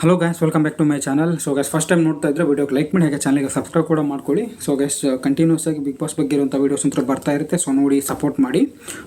Hello guys welcome back to my channel so guys first time ನೋಡ್ತಾ ಇದ್ರೆ ವಿಡಿಯೋಗೆ like ಮಾಡಿ, ಹಾಗೆ ಚಾನಲ್ಗೆ ಸಬ್ಸ್ಕ್ರೈಬ್ ಕೂಡ ಮಾಡ್ಕೊಳ್ಳಿ. ಸೊ ಗ್ಯಾಸ್ ಕಂಟಿನ್ಯೂಸ್ ಆಗಿ ಬಿಗ್ ಬಾಸ್ ಬಗ್ಗೆ ಇರುವಂಥ ವೀಡಿಯೋಸ್ ಅಂತ ಬರ್ತಾ ಇರುತ್ತೆ. ಸೊ ನೋಡಿ ಸಪೋರ್ಟ್ ಮಾಡಿ.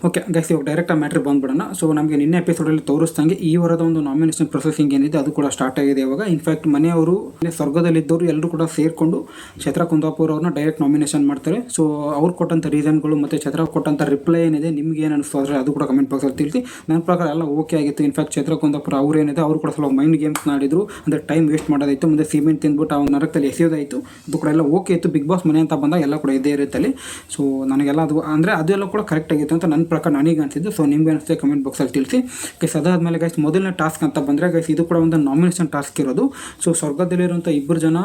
ಓಕೆ ಗ್ಯಾಸ್ ಇವಾಗ ಡೈರೆಕ್ಟ್ ಮ್ಯಾಟ್ರ್ ಬಂದ್ಬಿಡೋಣ. ಸೊ ನಮಗೆ ನಿನ್ನೆ ಎಪಿಸೋಡಲ್ಲಿ ತೋರಿಸ್ದಂಗೆ ಈ ವಾರದ ಒಂದು ನಾಮಿನೇಷನ್ ಪ್ರೊಸೆಸಿಂಗ್ ಏನಿದೆ ಅದು ಕೂಡ ಸ್ಟಾರ್ಟ್ ಆಗಿದೆ ಇವಾಗ. ಇನ್ಫ್ಯಾಕ್ಟ್ ಮನೆಯವರು ಸ್ವರ್ಗದಲ್ಲಿದ್ದವರು ಎಲ್ಲರೂ ಕೂಡ ಸೇರಿಕೊಂಡು ಛತ್ರ ಕುಂದಾಪುರ್ ಅವ್ರನ್ನ ಡೈರೆಕ್ಟ್ ನಾಮಿನೇಷನ್ ಮಾಡ್ತಾರೆ. ಸೊ ಅವ್ರು ಕೊಟ್ಟಂಥ ರೀಸನ್ಗಳು ಮತ್ತು ಛತ್ರ ಕೊಟ್ಟಂಥ ರಿಪ್ಲೈ ಏನಿದೆ, ನಿಮ್ಗೆ ಏನು ಅನಿಸ್ತು ಆದರೆ ಅದು ಕೂಡ ಕಮೆಂಟ್ ಬಾಕ್ಸಲ್ಲಿ ತಿಳಿಸಿ. ನನ್ನ ಪ್ರಕಾರ ಎಲ್ಲ ಓಕೆ ಆಗಿತ್ತು. ಇನ್ಫ್ಯಾಕ್ಟ್ ಛತ್ರ ಕುಂದಾಪುರ ಅವ್ರು ಏನಿದೆ, ಅವರು ಕೂಡ ಸ್ವಲ್ಪ ಮೈಂಡ್ ಗೇಮ್ಸ್ ಆಡಿದ್ರು ಅಂದರೆ ಟೈಮ್ ವೇಸ್ಟ್ ಮಾಡೋದಾಯಿತು, ಮುಂದೆ ಸಿಮೆಂಟ್ ತಿಂದ್ಬಿಟ್ಟು ಒಂದು ನರಕದಲ್ಲಿ ಎಸೆಯೋದಾಯಿತು, ಅದು ಕೂಡ ಎಲ್ಲ ಓಕೆ ಇತ್ತು. ಬಿಗ್ ಬಾಸ್ ಮನೆ ಅಂತ ಬಂದಾಗ ಎಲ್ಲ ಕೂಡ ಇದೇ ಇರುತ್ತೆ ಅಲ್ಲಿ. ಸೊ ನನಗೆಲ್ಲ ಅದು, ಅಂದರೆ ಅದೆಲ್ಲ ಕೂಡ ಕರೆಕ್ಟ್ ಆಗಿತ್ತು ಅಂತ ನನ್ನ ಪ್ರಕಾರ ನನಗೆ ಅನಿಸಿದ್ದು. ಸೊ ನಿಮ್ಗೆ ಅನಿಸುತ್ತೆ ಕಮೆಂಟ್ ಬಾಕ್ಸಲ್ಲಿ ತಿಳಿಸಿ. ಗೈಸ್ ಅದಾದಮೇಲೆ ಗೈಸ್ ಮೊದಲನೇ ಟಾಸ್ಕ್ ಅಂತ ಬಂದರೆ ಗೈಸ್ ಇದು ಕೂಡ ಒಂದು ನಾಮಿನೇಷನ್ ಟಾಸ್ಕ್ ಇರೋದು. ಸೊ ಸ್ವರ್ಗದಲ್ಲಿರುವಂಥ ಇಬ್ಬರು ಜನ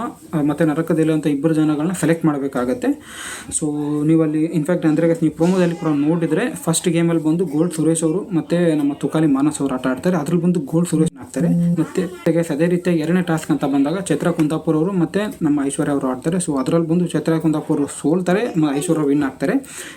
ಮತ್ತು ನರಕದಲ್ಲಿರುವಂಥ ಇಬ್ಬರು ಜನಗಳನ್ನ ಸೆಲೆಕ್ಟ್ ಮಾಡಬೇಕಾಗತ್ತೆ. ಸೊ ನೀವಲ್ಲಿ ಇನ್ಫ್ಯಾಕ್ಟ್ ಅಂದರೆ ಗೈಸ್ ನೀವು ಪ್ರೋಮೋದಲ್ಲಿ ಕೂಡ ನೋಡಿದರೆ ಫಸ್ಟ್ ಗೇಮಲ್ಲಿ ಬಂದು ಗೋಲ್ಡ್ ಸುರೇಶ್ ಅವರು ಮತ್ತು ನಮ್ಮ ತುಕಾಲಿ ಮಾನಸ್ ಅವರು ಆಟ ಆಡ್ತಾರೆ. ಅದ್ರಲ್ಲಿ ಬಂದು ಗೋಲ್ಡ್ ಸುರೇಶ್ ಆಗ್ತಾರೆ. ಮತ್ತು ಗೈಸ್ ಅದೇ ರೀತಿ ಎರಡನೇ ಟಾಸ್ಕ್ ಅಂತ ಬಂದಾಗ ಚೈತ್ರ ಕುಂದಾಪುರ್ ಅವರು ಮತ್ತು ನಮ್ಮ ಐಶ್ವರ್ಯ ಅವರು ಆಡ್ತಾರೆ. ಸೊ ಅದರಲ್ಲಿ ಬಂದು ಚೈತ್ರ ಕುಂದಾಪುರ್ ಸೋಲ್ತಾರೆ ಐಶ್ವರ್ಯ ವಿನ್ ಆಗ್ತಾರೆ.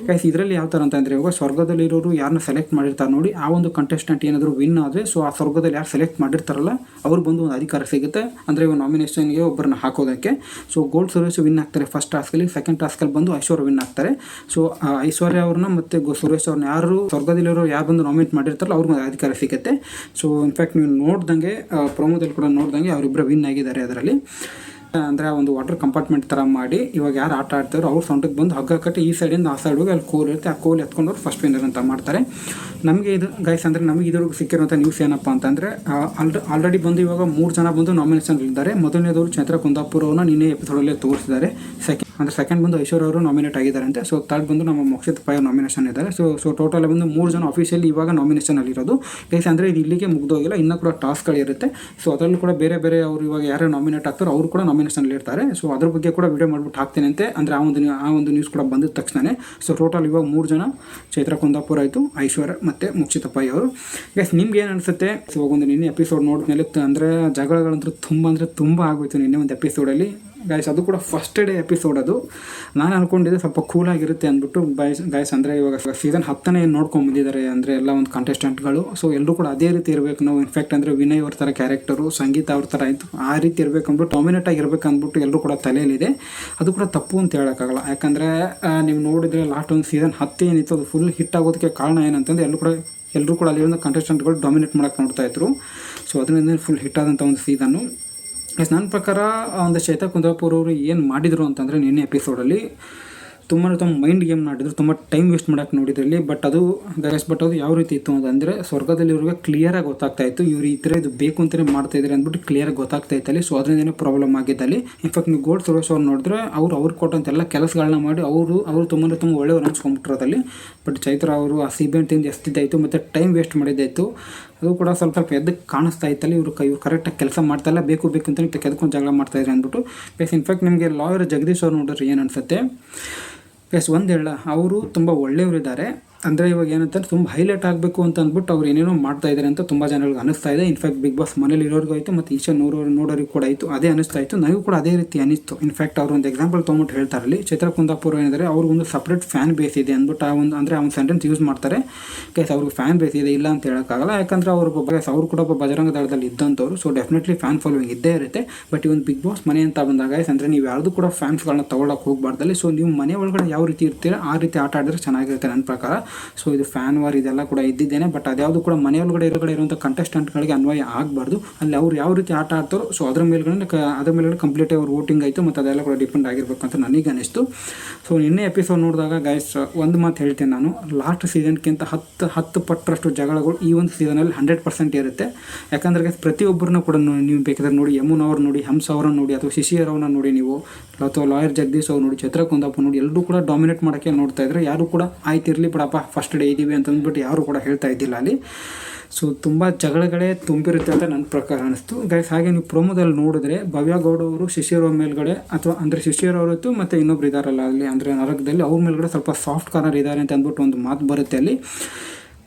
ಗೈಸ್ ಇದರಲ್ಲಿ ಯಾವ ಥರ ಅಂತಂದರೆ ಇವಾಗ ಸ್ವರ್ಗದಲ್ಲಿರೋರು ಯಾರನ್ನ ಸೆಲೆಕ್ಟ್ ಮಾಡಿರ್ತಾರೆ ನೋಡಿ, ಆ ಒಂದು ಕಂಟೆಸ್ಟೆಂಟ್ ಏನಾದರೂ ವಿನ್ ಆದರೆ ಸೊ ಆ ಸ್ವರ್ಗದಲ್ಲಿ ಯಾರು ಸೆಲೆಕ್ಟ್ ಮಾಡಿರ್ತಾರಲ್ಲ, ಅವ್ರು ಬಂದು ಒಂದು ಅಧಿಕಾರ ಸಿಗುತ್ತೆ. ಅಂದರೆ ಇವಾಗ ನಾಮಿನೇಷನ್ಗೆ ಒಬ್ಬರನ್ನ ಹಾಕೋದಕ್ಕೆ. ಸೊ ಗೋಲ್ಡ್ ಸುರೇಶ್ ವಿನ್ ಆಗ್ತಾರೆ ಫಸ್ಟ್ ಟಾಸ್ಕಲ್ಲಿ ಸೆಕೆಂಡ್ ಟಾಸ್ಕಲ್ಲಿ ಬಂದು ಐಶ್ವರ್ಯ ವಿನ್ ಆಗ್ತಾರೆ. ಸೊ ಐಶ್ವರ್ಯ ಅವ್ರನ್ನ ಮತ್ತು ಸುರೇಶ್ ಅವ್ರನ್ನ ಯಾರು ಸ್ವರ್ಗದಲ್ಲಿರೋ ಯಾರು ಬಂದು ನಾಮಿನೇಟ್ ಮಾಡಿರ್ತಾರಲ್ಲ, ಅವ್ರಿಗೆ ಅಧಿಕಾರ ಸಿಗುತ್ತೆ. ಸೊ ಇನ್ಫ್ಯಾಕ್ಟ್ ನೀವು ನೋಡ್ದಂಗೆ ಪ್ರೋಮೋದಲ್ಲಿ ಕೂಡ ನೋಡ್ದಂಗೆ ಅವರಿಬ್ಬರು ವಿನ್ ಆಗಿದ್ದಾರೆ ಅದರಲ್ಲಿ. ಅಂದರೆ ಒಂದು ವಾಟರ್ ಕಂಪಾರ್ಟ್ಮೆಂಟ್ ಥರ ಮಾಡಿ ಇವಾಗ ಯಾರು ಆಟ ಆಡ್ತಾರೋ ಅವ್ರ ಸೊಂಟಕ್ಕೆ ಬಂದು ಹಗ್ಗ ಕಟ್ಟಿ ಈ ಸೈಡಿಂದ ಆ ಸೈಡ್ ಹೋಗಿ ಅಲ್ಲಿ ಕೋಲ್ ಇರುತ್ತೆ. ಆ ಕೋಲ್ ಎತ್ಕೊಂಡು ಅವ್ರು ಫಸ್ಟ್ ವಿನ್ನರ್ ಅಂತ ಮಾಡ್ತಾರೆ. ನಮಗೆ ಇದು ಗೈಸ್ ಅಂದರೆ ನಮಗೆ ಇದ್ರಿಗೆ ಸಿಕ್ಕಿರುವಂಥ ನ್ಯೂಸ್ ಏನಪ್ಪ ಅಂತಂದರೆ ಆಲ್ರೆ ಆಲ್ರೆಡಿ ಬಂದು ಇವಾಗ ಮೂರು ಜನ ಬಂದು ನಾಮಿನೇಷನ್ ಇದ್ದಾರೆ ಮೊದಲನೇದವರು ಚಂದ್ರ ಕುಂದಾಪುರವನ್ನು ನಿನ್ನೆ ಎಪಿಸೋಡಲ್ಲೇ ತೋರಿಸಿದ್ದಾರೆ. ಸೆಕೆಂಡ್ ಅಂದರೆ ಸೆಕೆಂಡ್ ಬಂದು ಐಶ್ವರ್ಯ ಅವರು ನಾಮಿನೇಟ್ ಆಗಿದ್ದಾರೆ ಅಂತೆ ಸೊ ಥರ್ಡ್ ಬಂದು ನಮ್ಮ ಮೋಕ್ಷಿತ್ ಪೈ ನಾಮಿನೇಷನ್ ಇದ್ದಾರೆ. ಸೊ ಸೊ ಟೋಟಲ್ ಬಂದು ಮೂರು ಜನ ಅಫಿಷಿಯಲಿ ಇವಾಗ ನಾಮಿನೇಷನ್ ಅಲ್ಲಿರೋದು ಗೈಸ್ ಅಂದರೆ ಇದು ಇಲ್ಲಿಗೆ ಮುಗ್ದೋಗಿಲ್ಲ, ಇನ್ನೂ ಕೂಡ ಟಾಸ್ಕ್ಗಳಿರುತ್ತೆ ಸೊ ಅದರಲ್ಲೂ ಕೂಡ ಬೇರೆ ಬೇರೆ ಅವರು ಇವಾಗ ಯಾರು ನಾಮಿನೇಟ್ ಆಗ್ತಾರೋ ಅವರು ಕೂಡ ನಾಮಿನೇಷನ್ ಇರ್ತಾರೆ. ಸೊ ಅದ್ರ ಬಗ್ಗೆ ಕೂಡ ವಿಡಿಯೋ ಮಾಡ್ಬಿಟ್ಟು ಹಾಕ್ತೇನೆ ಅಂತೆ ಅಂದರೆ ಆ ಒಂದು ಆ ಒಂದು ನ್ಯೂಸ್ ಕೂಡ ಬಂದ ತಕ್ಷಣ ಸೊ ಟೋಟಲ್ ಇವಾಗ ಮೂರು ಜನ, ಚೈತ್ರ ಕುಂದಾಪುರ ಆಯಿತು ಐಶ್ವರ್ಯ ಮತ್ತು ಮುಕ್ಷಿತ ಅವರು. ಎಸ್ ನಿಮ್ಗೆ ಏನು ಅನಿಸುತ್ತೆ? ಸೊ ಒಂದು ನಿನ್ನೆ ಎಪಿಸೋಡ್ ನೋಡಿದ್ಮೇಲೆ ಅಂದರೆ ಜಗಳಗಳಂತೂ ತುಂಬ ಅಂದರೆ ತುಂಬ ಆಗೋಯ್ತು ನಿನ್ನೆ ಒಂದು ಎಪಿಸೋಡಲ್ಲಿ ಗೈಸ್ ಅದು ಕೂಡ ಫಸ್ಟ್ ಡೇ ಎಪಿಸೋಡ್ ಅದು. ನಾನು ಅನ್ಕೊಂಡಿದ್ದೆ ಸ್ವಲ್ಪ ಕೂಲಾಗಿರುತ್ತೆ ಅಂದ್ಬಿಟ್ಟು ಬಾಯ್ಸ್ ಗಾಯ್ಸ್ ಅಂದರೆ ಇವಾಗ ಸೀಸನ್ ಹತ್ತನೇ ನೋಡ್ಕೊಂಡು ಬಂದಿದ್ದಾರೆ ಅಂದರೆ ಎಲ್ಲ ಒಂದು ಕಂಟೆಸ್ಟೆಂಟ್ಗಳು ಸೊ ಎಲ್ಲರೂ ಕೂಡ ಅದೇ ರೀತಿ ಇರಬೇಕು. ನಾವು ಇನ್ಫ್ಯಾಕ್ಟ್ ಅಂದರೆ ವಿನಯ್ ಅವ್ರ ಥರ ಕ್ಯಾರೆಕ್ಟರು ಸಂಗೀತ ಅವ್ರ ಥರ ಆಯಿತು ಆ ರೀತಿ ಇರಬೇಕು ಅಂದ್ಬಿಟ್ಟು ಡಾಮಿನೇಟ್ ಆಗಿರ್ಬೇಕು ಅಂದ್ಬಿಟ್ಟು ಎಲ್ಲರೂ ಕೂಡ ತಲೆಯಲ್ಲಿದೆ. ಅದು ಕೂಡ ತಪ್ಪು ಅಂತ ಹೇಳೋಕ್ಕಾಗಲ್ಲ. ಯಾಕಂದರೆ ನೀವು ನೋಡಿದರೆ ಲಾಸ್ಟ್ ಒಂದು ಸೀಸನ್ ಹತ್ತು ಏನಿತ್ತು, ಅದು ಫುಲ್ ಹಿಟ್ ಆಗೋದಕ್ಕೆ ಕಾರಣ ಏನಂತಂದ್ರೆ ಎಲ್ಲರೂ ಕೂಡ ಎಲ್ಲರೂ ಕೂಡ ಅಲ್ಲಿರೋ ಕಂಟೆಸ್ಟೆಂಟ್ಗಳು ಡಾಮಿನೇಟ್ ಮಾಡೋಕ್ಕೆ ನೋಡ್ತಾ ಇದ್ರು. ಸೊ ಅದರಿಂದ ಫುಲ್ ಹಿಟ್ ಆದಂಥ ಒಂದು ಸೀಸನ್ನು ಎಸ್, ನನ್ನ ಪ್ರಕಾರ ಒಂದು ಚೈತಾ ಕುಂದಾಪುರ ಅವರು ಏನು ಮಾಡಿದರು ಅಂತಂದರೆ ನಿನ್ನೆ ಎಪಿಸೋಡಲ್ಲಿ ತುಂಬ ತುಂಬ ಮೈಂಡ್ ಗೇಮ್ ಮಾಡಿದ್ರು, ತುಂಬ ಟೈಮ್ ವೇಸ್ಟ್ ಮಾಡೋಕೆ ನೋಡಿದ್ರಲ್ಲಿ ಬಟ್ ಅದು ಗೈಸ್ ಬಟ್ ಅದು ಯಾವ ರೀತಿ ಇತ್ತು ಅಂತಂದರೆ ಸ್ವರ್ಗದಲ್ಲಿ ಇವ್ರಿಗೆ ಕ್ಲಿಯರಾಗಿ ಗೊತ್ತಾಗ್ತಾ ಇತ್ತು, ಇವ್ರು ಈ ಥರ ಇದು ಬೇಕು ಅಂತಲೇ ಮಾಡ್ತಾ ಇದ್ದಾರೆ ಅಂದ್ಬಿಟ್ಟು ಕ್ಲಿಯರಾಗಿ ಗೊತ್ತಾಗ್ತಾ ಇತ್ತಲ್ಲಿ ಸೊ ಅದರಿಂದನೇ ಪ್ರಾಬ್ಲಮ್ ಆಗಿದ್ದಲ್ಲಿ ಇನ್ಫ್ಯಾಕ್ಟ್ ನೀವು ಗೋಲ್ಡ್ ಸುರೇಶ್ ಅವ್ರು ನೋಡಿದ್ರೆ ಅವ್ರು ಅವ್ರು ಕೊಟ್ಟಂತೆಲ್ಲ ಕೆಲಸಗಳನ್ನ ಮಾಡಿ ಅವರು ಅವರು ತುಂಬ ತುಂಬ ಒಳ್ಳೆಯವ್ರು ಅನ್ಸ್ಕೊಂಬಿಟ್ರದಲ್ಲಿ ಬಟ್ ಚೈತ್ರ ಅವರು ಆ ಸಿಬೆಂಟ್ ತಿಂದು ಎಸ್ತಿದ್ದಾಯಿತು, ಮತ್ತು ಟೈಮ್ ವೇಸ್ಟ್ ಮಾಡಿದ್ದಾಯಿತು. ಅದು ಕೂಡ ಸ್ವಲ್ಪ ಸ್ವಲ್ಪ ಎದ್ದಕ್ಕೆ ಕಾಣಿಸ್ತಾ ಇತ್ತಲ್ಲ. ಇವರು ಇವ್ರು ಕರೆಕ್ಟಾಗಿ ಕೆಲಸ ಮಾಡ್ತಾಯಿಲ್ಲ ಬೇಕು ಬೇಕು ಅಂತ ಕೆದ್ಕೊಂಡು ಜಗಳ ಮಾಡ್ತಾ ಇದ್ದಾರೆ ಅಂದ್ಬಿಟ್ಟು. ಪ್ಲಸ್ ಇನ್ಫ್ಯಾಕ್ಟ್ ನಿಮಗೆ ಲಾಯರ್ ಜಗದೀಶ್ ಅವ್ರು ನೋಡಿದ್ರೆ ಏನು ಅನಿಸುತ್ತೆ? ಪ್ಲಸ್ ಒಂದು ಹೇಳ. ಅವರು ತುಂಬ ಒಳ್ಳೆಯವರಿದ್ದಾರೆ. ಅಂದರೆ ಇವಾಗ ಏನಂತಾರೆ, ತುಂಬ ಹೈಲೈಟ್ ಆಗಬೇಕು ಅಂತ ಅಂದ್ಬಿಟ್ಟು ಅವ್ರು ಏನೇನೋ ಮಾಡ್ತಾ ಇದ್ದಾರೆ ಅಂತ ತುಂಬ ಜನಗಳಿಗೆ ಅನಿಸ್ತಾ ಇದೆ. ಇನ್ಫ್ಯಾಕ್ಟ್ ಬಿಗ್ ಬಾಸ್ ಮನೇಲಿ ಇರೋರಿಗೂ ಆಯಿತು, ಮತ್ತು ಈಶಾ ನೋಡೋರು ನೋಡೋರಿಗೆ ಕೂಡ ಆಯಿತು, ಅದೇ ಅನಿಸ್ತಾ ಇತ್ತು. ನನಗೂ ಕೂಡ ಅದೇ ರೀತಿ ಅನಿಸ್ತು. ಇನ್ಫ್ಯಾಕ್ಟ್ ಅವ್ರು ಒಂದು ಎಕ್ಸಾಂಪಲ್ ತೊಗೊಂಬಿಟ್ಟು ಹೇಳ್ತಾರಲ್ಲಿ ಚಿತ್ರ ಕುಂದಾಪುರ ಏನಿದ್ದಾರೆ, ಅವ್ರಿಗೆ ಒಂದು ಸಪ್ರೇಟ್ ಫ್ಯಾನ್ ಬೇಸ್ ಇದೆ ಅಂದ್ಬಿಟ್ಟು ಆ ಒಂದು, ಅಂದರೆ ಒಂದು ಸೆಂಟೆನ್ಸ್ ಯೂಸ್ ಮಾಡ್ತಾರೆ. ಕೈಸ್ ಅವ್ರಿಗೆ ಫ್ಯಾನ್ ಬೇಸ್ ಇದೆ, ಇಲ್ಲ ಅಂತ ಹೇಳೋಕ್ಕಾಗಲ್ಲ. ಯಾಕಂದರೆ ಅವರು ಗೈಸ್ ಅವರು ಕೂಡ ಒಬ್ಬ ಬಜರಂಗ ದಳದಲ್ಲಿ ಇದ್ದಂಥವ್ರು ಸೊ ಡೆಫಿನೆಟ್ಲಿ ಫ್ಯಾನ್ ಫಾಲೋವಿಂಗ್ ಇದ್ದೇ ಇರುತ್ತೆ. ಬಟ್ ಈ ಒಂದು ಬಿಗ್ ಬಾಸ್ ಮನೆ ಅಂತ ಬಂದಾಗ ಅಂದರೆ ನೀವು ಯಾರ್ದು ಕೂಡ ಫ್ಯಾನ್ಸ್ಗಳನ್ನ ತೊಗೊಳಕ್ಕೆ ಹೋಗಬಾರ್ದಲ್ಲಿ ಸೊ ನೀವು ಮನೆ ಒಳಗಡೆ ಯಾವ ರೀತಿ ಇರ್ತೀರ, ಆ ರೀತಿ ಆಟ ಆಡಿದ್ರೆ ಚೆನ್ನಾಗಿರುತ್ತೆ ನನ್ನ ಪ್ರಕಾರ. ಸೊ ಇದು ಫ್ಯಾನ್ ವಾರ್ ಇದೆಲ್ಲ ಕೂಡ ಇದ್ದಿದ್ದೇನೆ. ಬಟ್ ಅದ್ಯಾವುದು ಕೂಡ ಮನೆಯೊಳಗಡೆ ಇರೋಗಡೆ ಇರುವಂಥ ಕಂಟೆಸ್ಟೆಂಟ್ಗಳಿಗೆ ಅನ್ವಯ ಆಗಬಾರ್ದು. ಅಲ್ಲಿ ಅವ್ರು ಯಾವ ರೀತಿ ಆಟ ಆಡ್ತಾರೋ ಸೊ ಅದ್ರ ಮೇಲ್ಗಡೆ ಅದ್ರ ಮೇಲ್ಗಡೆ ಕಂಪ್ಲೀಟ್ ಅವ್ರು ವೋಟಿಂಗ್ ಆಯಿತು ಮತ್ತು ಅದೆಲ್ಲ ಕೂಡ ಡಿಪೆಂಡ್ ಆಗಿರ್ಬೇಕು ಅಂತ ನನಗೆ ಅನಿಸ್ತು ಸೊ ನಿನ್ನೆ ಎಪಿಸೋಡ್ ನೋಡಿದಾಗ ಗೈಸ್ ಒಂದು ಮಾತು ಹೇಳ್ತೇನೆ ನಾನು. ಲಾಸ್ಟ್ ಸೀಸನ್ಗಿಂತ ಹತ್ತು ಹತ್ತು ಪಟ್ಟರಷ್ಟು ಜಗಳಗಳು ಈ ಒಂದು ಸೀಸನಲ್ಲಿ ಹಂಡ್ರೆಡ್ ಪರ್ಸೆಂಟ್ ಇರುತ್ತೆ. ಯಾಕಂದ್ರೆ ಗೈಸ್ ಪ್ರತಿಯೊಬ್ಬರನ್ನ ಕೂಡ ನೀವು ಬೇಕಾದ್ರೆ ನೋಡಿ, ಯಮುನ್ ಅವ್ರು ನೋಡಿ, ಹಂಸ ಅವ್ರನ್ನ ನೋಡಿ, ಅಥವಾ ಶಿಶಿಯರ್ ಅವ್ರನ್ನ ನೋಡಿ ನೀವು, ಅಥವಾ ಲಾಯರ್ ಜಗದೀಶ್ ಅವ್ರು ನೋಡಿ ಛತ್ರ ನೋಡಿ, ಎಲ್ಲರೂ ಕೂಡ ಡಾಮಿನೇಟ್ ಮಾಡೋಕ್ಕೆ ನೋಡ್ತಾ ಇದ್ರೆ ಯಾರು ಕೂಡ ಆಯ್ತಿರಲಿ ಇರಲಿ ಫಸ್ಟ್ ಡೇ ಇದ್ದೀವಿ ಅಂತ ಅಂದ್ಬಿಟ್ಟು ಯಾರು ಕೂಡ ಹೇಳ್ತಾ ಇದ್ದಿಲ್ಲ ಅಲ್ಲಿ. ಸೊ ತುಂಬ ಜಗಳಗಳೇ ತುಂಬಿರುತ್ತೆ ಅಂತ ನನ್ನ ಪ್ರಕಾರ ಅನಿಸ್ತು. ಗೈಸ್ ಹಾಗೆ ನೀವು ಪ್ರೊಮೋದಲ್ಲಿ ನೋಡಿದ್ರೆ ಭವ್ಯ ಗೌಡ ಅವರು, ಶಿಷ್ಯರ ಮೇಲ್ಗಡೆ ಅಥವಾ ಅಂದರೆ ಶಿಷ್ಯರ್ ಅವರತ್ತು ಮತ್ತು ಇನ್ನೊಬ್ರು ಇದ್ದಾರಲ್ಲ ಅಲ್ಲಿ, ಅಂದರೆ ನರಕದಲ್ಲಿ ಅವ್ರ ಮೇಲ್ಗಡೆ ಸ್ವಲ್ಪ ಸಾಫ್ಟ್ ಕಾರ್ನರ್ ಇದ್ದಾರೆ ಅಂತ ಅಂದ್ಬಿಟ್ಟು ಒಂದು ಮಾತು ಬರುತ್ತೆ ಅಲ್ಲಿ.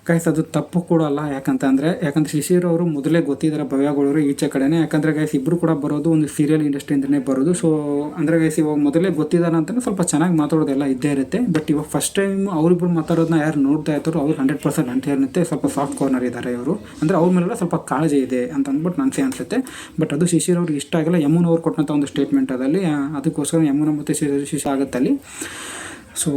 ಗೈಸ್ ಅದು ತಪ್ಪು ಕೂಡ ಅಲ್ಲ. ಯಾಕಂತಂದರೆ, ಯಾಕಂದ್ರೆ ಶಿಶಿರ್ ಅವರು ಮೊದಲೇ ಗೊತ್ತಿದ್ದಾರೆ ಭವ್ಯಗಳವರು ಈಚೆ ಕಡೆನೇ. ಯಾಕಂದರೆ ಗೈಸ್ ಇಬ್ಬರು ಕೂಡ ಬರೋದು ಒಂದು ಸೀರಿಯಲ್ ಇಂಡಸ್ಟ್ರಿಯಿಂದನೇ ಬರೋದು. ಸೊ ಅಂದರೆ ಗೈಸ್ ಇವಾಗ ಮೊದಲೇ ಗೊತ್ತಿದ್ದಾರೆ ಅಂತಲೇ ಸ್ವಲ್ಪ ಚೆನ್ನಾಗಿ ಮಾತಾಡೋದೆಲ್ಲ ಇದ್ದೇ ಇರುತ್ತೆ. ಬಟ್ ಇವಾಗ ಫಸ್ಟ್ ಟೈಮ್ ಅವರಿಬ್ಬರು ಮಾತಾಡೋದನ್ನ ಯಾರು ನೋಡ್ತಾ ಇರ್ತಾರೋ ಅವ್ರು ಹಂಡ್ರೆಡ್ ಪರ್ಸೆಂಟ್ ಅಂತ ಇರುತ್ತೆ. ಸ್ವಲ್ಪ ಸಾಫ್ಟ್ ಕಾರ್ನರ್ ಇದ್ದಾರೆ ಇವರು. ಅಂದರೆ ಅವ್ರ ಮೇಲೆಲ್ಲ ಸ್ವಲ್ಪ ಕಾಳಜಿ ಇದೆ ಅಂತ ಅಂದ್ಬಿಟ್ಟು ನನಗೆ ಅನಿಸುತ್ತೆ. ಬಟ್ ಅದು ಶಿಶಿರ್ ಅವ್ರಿಗೆ ಇಷ್ಟ ಆಗಿಲ್ಲ. ಯಮುನ್ ಅವ್ರು ಕೊಟ್ಟಂಥ ಒಂದು ಸ್ಟೇಟ್ಮೆಂಟ್ ಅದಲ್ಲಿ ಅದಕ್ಕೋಸ್ಕರ ಯಮುನ ಮತ್ತು ಶಿಶಿರ್ ಶಿಶಿ ಆಗುತ್ತೆ ಅಲ್ಲಿ ಸೊ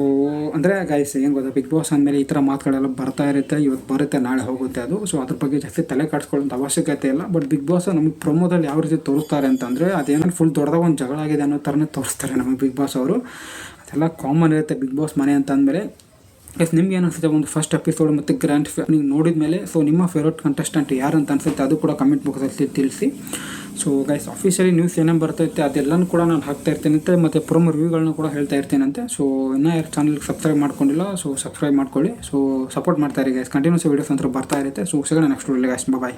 ಅಂದರೆ ಗೈಸ್ ಏನು ಗೊತ್ತಾ? ಬಿಗ್ ಬಾಸ್ ಅಂದಮೇಲೆ ಈ ಥರ ಮಾತುಗಳೆಲ್ಲ ಬರ್ತಾ ಇರುತ್ತೆ ಇವತ್ತು ಬರುತ್ತೆ, ನಾಳೆ ಹೋಗುತ್ತೆ ಅದು. ಸೊ ಅದ್ರ ಬಗ್ಗೆ ಜಾಸ್ತಿ ತಲೆ ಕಾಡಿಸ್ಕೊಳ್ಳೋಂಥ ಅವಶ್ಯಕತೆ ಇಲ್ಲ. ಬಟ್ ಬಿಗ್ ಬಾಸ್ ನಮಗೆ ಪ್ರೊಮೋದಲ್ಲಿ ಯಾವ ರೀತಿ ತೋರಿಸ್ತಾರೆ ಅಂತಂದರೆ, ಅದೇನೋ ಫುಲ್ ದೊಡ್ಡದಾಗ ಒಂದು ಜಗಳ ಆಗಿದೆ ಅನ್ನೋ ಥರನೇ ತೋರಿಸ್ತಾರೆ ನಮಗೆ ಬಿಗ್ ಬಾಸ್ ಅವರು. ಅದೆಲ್ಲ ಕಾಮನ್ ಇರುತ್ತೆ ಬಿಗ್ ಬಾಸ್ ಮನೆ ಅಂತ ಅಂದಮೇಲೆ. ಎಸ್ ನಿಮ್ಗೆ ಏನು ಅನಿಸುತ್ತೆ ಒಂದು ಫಸ್ಟ್ ಎಪಿಸೋಡ್ ಮತ್ತು ಗ್ರ್ಯಾಂಡ್ ನೀವು ನೋಡಿದ ಮೇಲೆ ಸೊ ನಿಮ್ಮ ಫೇವ್ರೇಟ್ ಕಂಟೆಸ್ಟೆಂಟ್ ಯಾರು ಅಂತ ಅನಿಸುತ್ತೆ, ಅದು ಕೂಡ ಕಮೆಂಟ್ ಬಾಕ್ಸಲ್ಲಿ ತಿಳಿಸಿ. ಸೊ ಗೈಸ್ ಆಫೀಷಿಯಲಿ ನ್ಯೂಸ್ ಏನೇನು ಬರ್ತೈತೆ ಅದೆಲ್ಲನೂ ಕೂಡ ನಾನು ಹಾಕ್ತಾ ಇರ್ತೀನಂತೆ ಮತ್ತು ಪ್ರೊಮೋ ರಿವ್ಯೂಗಳನ್ನ ಕೂಡ ಹೇಳ್ತಾ ಇರ್ತೇನಂತೆ. ಸೊ ಇನ್ನೂ ಯಾರು ಚಾನಲ್ಗೆ ಸಬ್ಸ್ಕ್ರೈಬ್ ಮಾಡ್ಕೊಂಡಿಲ್ಲ ಸೊ ಸಬ್ಸ್ಕ್ರೈಬ್ ಮಾಡ್ಕೊಳ್ಳಿ. ಸೊ ಸಪೋರ್ಟ್ ಮಾಡ್ತಾ ಇರಿ ಗೈಸ್ ಕಂಟಿನ್ಯೂಸ್ ವೀಡಿಯೋಸ್ ಅಂತ ಬರ್ತಾ ಇರುತ್ತೆ. ಸೊ ಸಿಗೋಣ ನೆಕ್ಸ್ಟ್ ಗೈಸ್ ಬಾಯ್